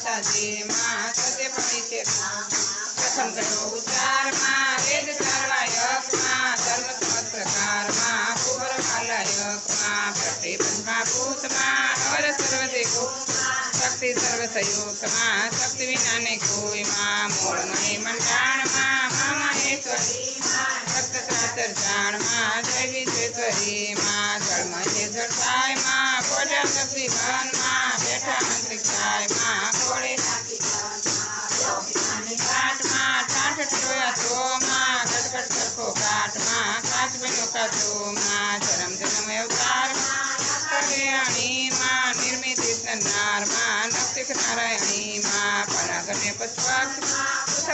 માતાજીમાં સદે પડી છે પ્રથમ ઘટો ઉચ્ચારમાં વેદ ચારવાયકમાં ધર્મ સંવત્સરકારમાં કુંવર કાલાયકમાં પ્રતિપંચમાં ભૂતમાં અવર સર્વદેકો શક્તિ સર્વ સંયુક્તમાં શક્તિ વિનાને કોઈમાં મૂળમય મંડાણમાં મા મહેશ્વરીમાં સપ્ત સાતર જાણમાં જય વિશ્વેશ્વરીમાં જળમય જળસાયમાં કોટા શક્તિ વનમાં બેઠા आत्मा काच बनवता मा धरम जन्म अवतार कल्याणी मा निर्मिती नर मा नक्तिक नारायणी मा परागण्य पश्वास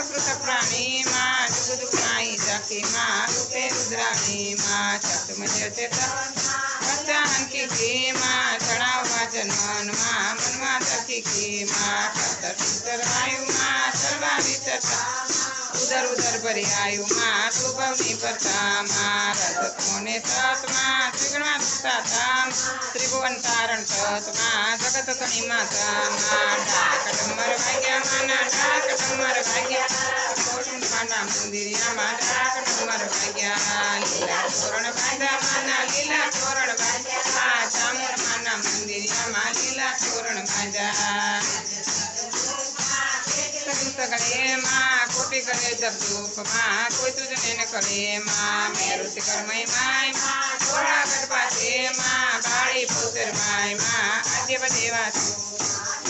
पृथक प्राणी मा जुग दुख नाही जाकी मा रूपे रुद्राणी मा चातु म्हणजे अचेत पंचाहंकी की मा चढाव मा जनमन मा मनमा की मा सतर वायु मा सर्वा विचता उधर उधर भरी आयु मा कृपवनी परतामा रजत मुने सतमा त्रिगुणा सुताताम त्रिभुवन तारण सतमा जगत कणी मातामा डाकटम्बर भाग्या, माना डाकटम्बर भाग्या। कोटुन पांडा मंदिरिया मा डाकटम्बर भाग्या। लीला तोरण भाग्या माना लीला भाग्या चामुर लीला भाग्या कृतगणे मा कोटिगणे जगदूपमा कोयतु जनेन कळे मा मेरुति कर्मै माय मा घोडा गणपाते मा काळी पुत्र माय मा आद्यव देवासु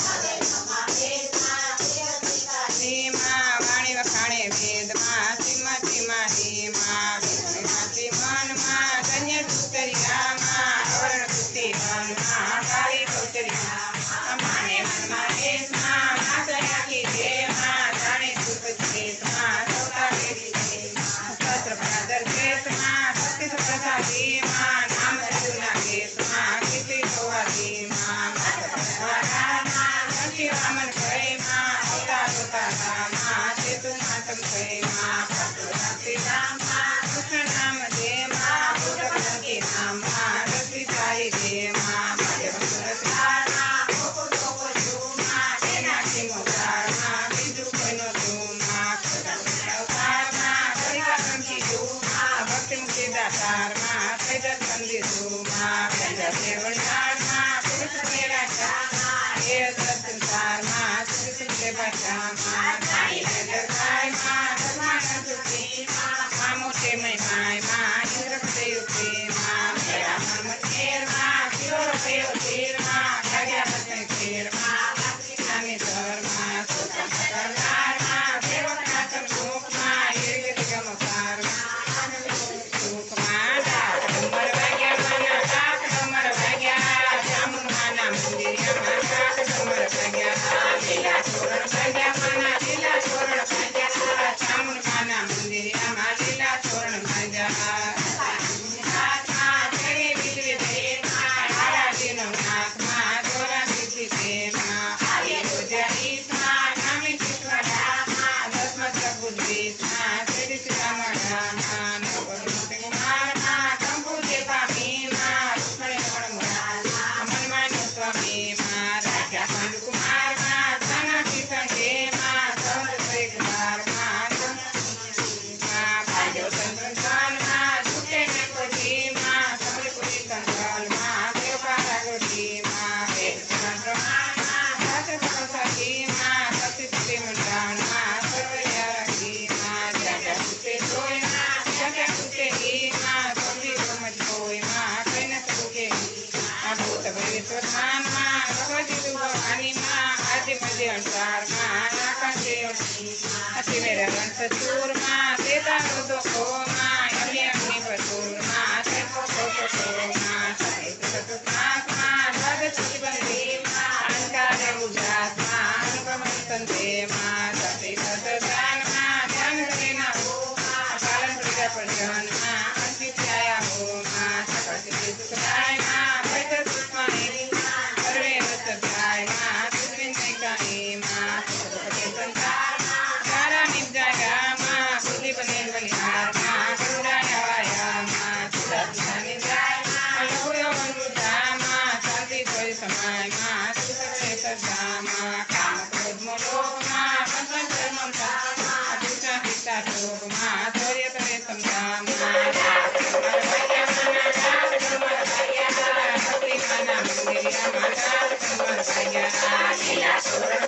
સંસારમાં રાખજે અતિ મેરા વંશચૂરમાં તે તારો દુઃખોમાં અન્ય અગ્નિ પશુરમાં તે ખોટો પશુમાં સહિત સતમાં Imaginação.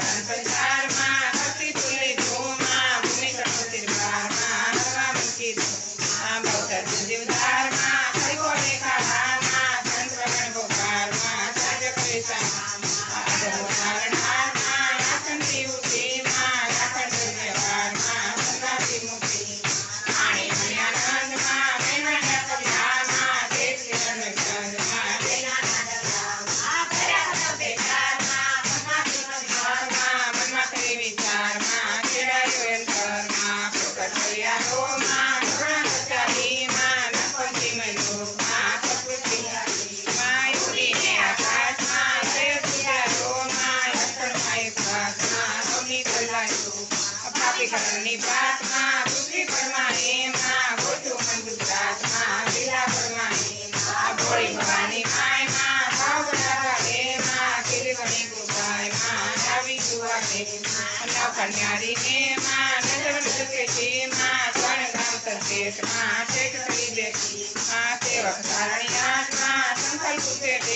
Santo Antônio. अपना पिखरनी प्रार्थना दुखी परमाए माँ बोटू मन गुजरात माँ लीला परमाए माँ भोली भवानी माय माँ भावना रे माँ केली बनी गुबाय माँ नावी दुआ के माँ कन्यारी ने माँ नज़र झुके छी माँ स्वर्ण गाँव तस्तेत माँ टेक सही देखी माँ सेवक सारणी आत्मा संकल्प से दे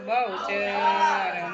બહુ છે